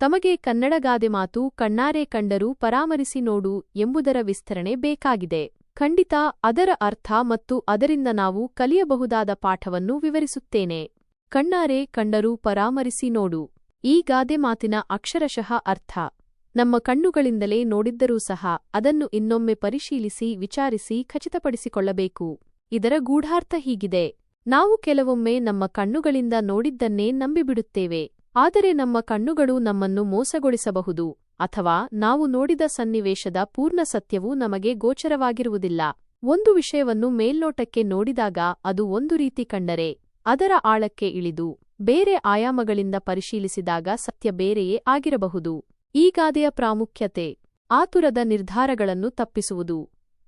ತಮಗೆ ಕನ್ನಡ ಗಾದೆ ಮಾತು ಕಣ್ಣಾರೆ ಕಂಡರೂ ಪರಾಮರಿಸಿ ನೋಡು ಎಂಬುದರ ವಿಸ್ತರಣೆ ಬೇಕಾಗಿದೆ. ಖಂಡಿತ ಅದರ ಅರ್ಥ ಮತ್ತು ಅದರಿಂದ ನಾವು ಕಲಿಯಬಹುದಾದ ಪಾಠವನ್ನು ವಿವರಿಸುತ್ತೇನೆ. ಕಣ್ಣಾರೆ ಕಂಡರೂ ಪರಾಮರಿಸಿ ನೋಡು. ಈ ಗಾದೆ ಮಾತಿನ ಅಕ್ಷರಶಃ ಅರ್ಥ. ನಮ್ಮ ಕಣ್ಣುಗಳಿಂದಲೇ ನೋಡಿದ್ದರೂ ಸಹ ಅದನ್ನು ಇನ್ನೊಮ್ಮೆ ಪರಿಶೀಲಿಸಿ ವಿಚಾರಿಸಿ ಖಚಿತಪಡಿಸಿಕೊಳ್ಳಬೇಕು. ಇದರ ಗೂಢಾರ್ಥ ಹೀಗಿದೆ. ನಾವು ಕೆಲವೊಮ್ಮೆ ನಮ್ಮ ಕಣ್ಣುಗಳಿಂದ ನೋಡಿದ್ದನ್ನೇ ನಂಬಿಬಿಡುತ್ತೇವೆ. ಆದರೆ ನಮ್ಮ ಕಣ್ಣುಗಳು ನಮ್ಮನ್ನು ಮೋಸಗೊಳಿಸಬಹುದು, ಅಥವಾ ನಾವು ನೋಡಿದ ಸನ್ನಿವೇಶದ ಪೂರ್ಣ ಸತ್ಯವು ನಮಗೆ ಗೋಚರವಾಗಿರುವುದಿಲ್ಲ. ಒಂದು ವಿಷಯವನ್ನು ಮೇಲ್ನೋಟಕ್ಕೆ ನೋಡಿದಾಗ ಅದು ಒಂದು ರೀತಿ ಕಂಡರೆ, ಅದರ ಆಳಕ್ಕೆ ಇಳಿದು, ಬೇರೆ ಆಯಾಮಗಳಿಂದ ಪರಿಶೀಲಿಸಿದಾಗ ಸತ್ಯ ಬೇರೆಯೇ ಆಗಿರಬಹುದು. ಈ ಗಾದೆಯ ಪ್ರಾಮುಖ್ಯತೆ, ಆತುರದ ನಿರ್ಧಾರಗಳನ್ನು ತಪ್ಪಿಸುವುದು.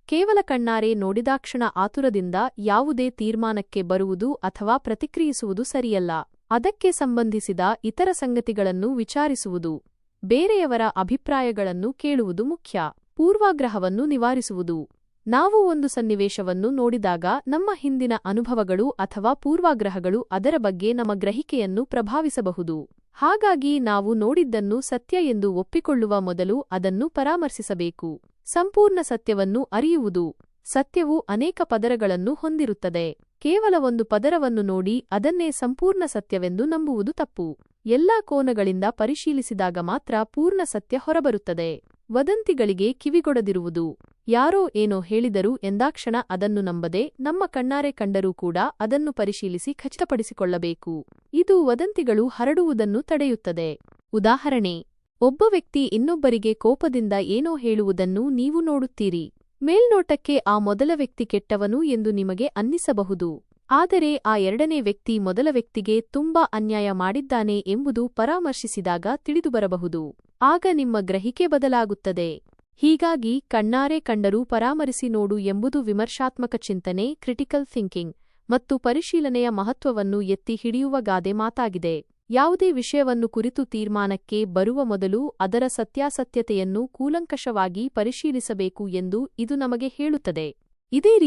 ಕೇವಲ ಕಣ್ಣಾರೆ ನೋಡಿದಾಕ್ಷಣ ಆತುರದಿಂದ ಯಾವುದೇ ತೀರ್ಮಾನಕ್ಕೆ ಬರುವುದು ಅಥವಾ ಪ್ರತಿಕ್ರಿಯಿಸುವುದು ಸರಿಯಲ್ಲ. ಅದಕ್ಕೆ ಸಂಬಂಧಿಸಿದ ಇತರ ಸಂಗತಿಗಳನ್ನು ವಿಚಾರಿಸುವುದು, ಬೇರೆಯವರ ಅಭಿಪ್ರಾಯಗಳನ್ನು ಕೇಳುವುದು ಮುಖ್ಯ. ಪೂರ್ವಾಗ್ರಹವನ್ನು ನಿವಾರಿಸುವುದು. ನಾವು ಒಂದು ಸನ್ನಿವೇಶವನ್ನು ನೋಡಿದಾಗ ನಮ್ಮ ಹಿಂದಿನ ಅನುಭವಗಳು ಅಥವಾ ಪೂರ್ವಾಗ್ರಹಗಳು ಅದರ ಬಗ್ಗೆ ನಮ್ಮ ಗ್ರಹಿಕೆಯನ್ನು ಪ್ರಭಾವಿಸಬಹುದು. ಹಾಗಾಗಿ ನಾವು ನೋಡಿದ್ದನ್ನು ಸತ್ಯ ಎಂದು ಒಪ್ಪಿಕೊಳ್ಳುವ ಮೊದಲು ಅದನ್ನು ಪರಾಮರ್ಶಿಸಬೇಕು. ಸಂಪೂರ್ಣ ಸತ್ಯವನ್ನು ಅರಿಯುವುದು. ಸತ್ಯವು ಅನೇಕ ಪದರಗಳನ್ನು ಹೊಂದಿರುತ್ತದೆ. ಕೇವಲ ಒಂದು ಪದರವನ್ನು ನೋಡಿ ಅದನ್ನೇ ಸಂಪೂರ್ಣ ಸತ್ಯವೆಂದು ನಂಬುವುದು ತಪ್ಪು. ಎಲ್ಲಾ ಕೋನಗಳಿಂದ ಪರಿಶೀಲಿಸಿದಾಗ ಮಾತ್ರ ಪೂರ್ಣ ಸತ್ಯ ಹೊರಬರುತ್ತದೆ. ವದಂತಿಗಳಿಗೆ ಕಿವಿಗೊಡದಿರುವುದು. ಯಾರೋ ಏನೋ ಹೇಳಿದರು ಎಂದಾಕ್ಷಣ ಅದನ್ನು ನಂಬದೆ ನಮ್ಮ ಕಣ್ಣಾರೆ ಕಂಡರೂ ಕೂಡ ಅದನ್ನು ಪರಿಶೀಲಿಸಿ ಖಚಿತಪಡಿಸಿಕೊಳ್ಳಬೇಕು. ಇದು ವದಂತಿಗಳು ಹರಡುವುದನ್ನು ತಡೆಯುತ್ತದೆ. ಉದಾಹರಣೆ, ಒಬ್ಬ ವ್ಯಕ್ತಿ ಇನ್ನೊಬ್ಬರಿಗೆ ಕೋಪದಿಂದ ಏನೋ ಹೇಳುವುದನ್ನು ನೀವು ನೋಡುತ್ತೀರಿ. ಮೇಲ್ನೋಟಕ್ಕೆ ಆ ಮೊದಲ ವ್ಯಕ್ತಿ ಕೆಟ್ಟವನು ಎಂದು ನಿಮಗೆ ಅನ್ನಿಸಬಹುದು. ಆದರೆ ಆ ಎರಡನೇ ವ್ಯಕ್ತಿ ಮೊದಲ ವ್ಯಕ್ತಿಗೆ ತುಂಬಾ ಅನ್ಯಾಯ ಮಾಡಿದ್ದಾನೆ ಎಂಬುದು ಪರಾಮರ್ಶಿಸಿದಾಗ ತಿಳಿದುಬರಬಹುದು. ಆಗ ನಿಮ್ಮ ಗ್ರಹಿಕೆ ಬದಲಾಗುತ್ತದೆ. ಹೀಗಾಗಿ ಕಣ್ಣಾರೆ ಕಂಡರೂ ಪರಾಮರಿಸಿ ನೋಡು ಎಂಬುದು ವಿಮರ್ಶಾತ್ಮಕ ಚಿಂತನೆ ಕ್ರಿಟಿಕಲ್ ಥಿಂಕಿಂಗ್ ಮತ್ತು ಪರಿಶೀಲನೆಯ ಮಹತ್ವವನ್ನು ಎತ್ತಿ ಹಿಡಿಯುವ ಗಾದೆ ಮಾತಾಗಿದೆ. ಯಾವುದೇ ವಿಷಯವನ್ನು ಕುರಿತು ತೀರ್ಮಾನಕ್ಕೆ ಬರುವ ಮೊದಲು ಅದರ ಸತ್ಯಾಸತ್ಯತೆಯನ್ನು ಕೂಲಂಕಷವಾಗಿ ಪರಿಶೀಲಿಸಬೇಕು ಎಂದು ಇದು ನಮಗೆ ಹೇಳುತ್ತದೆ. ಇದೇ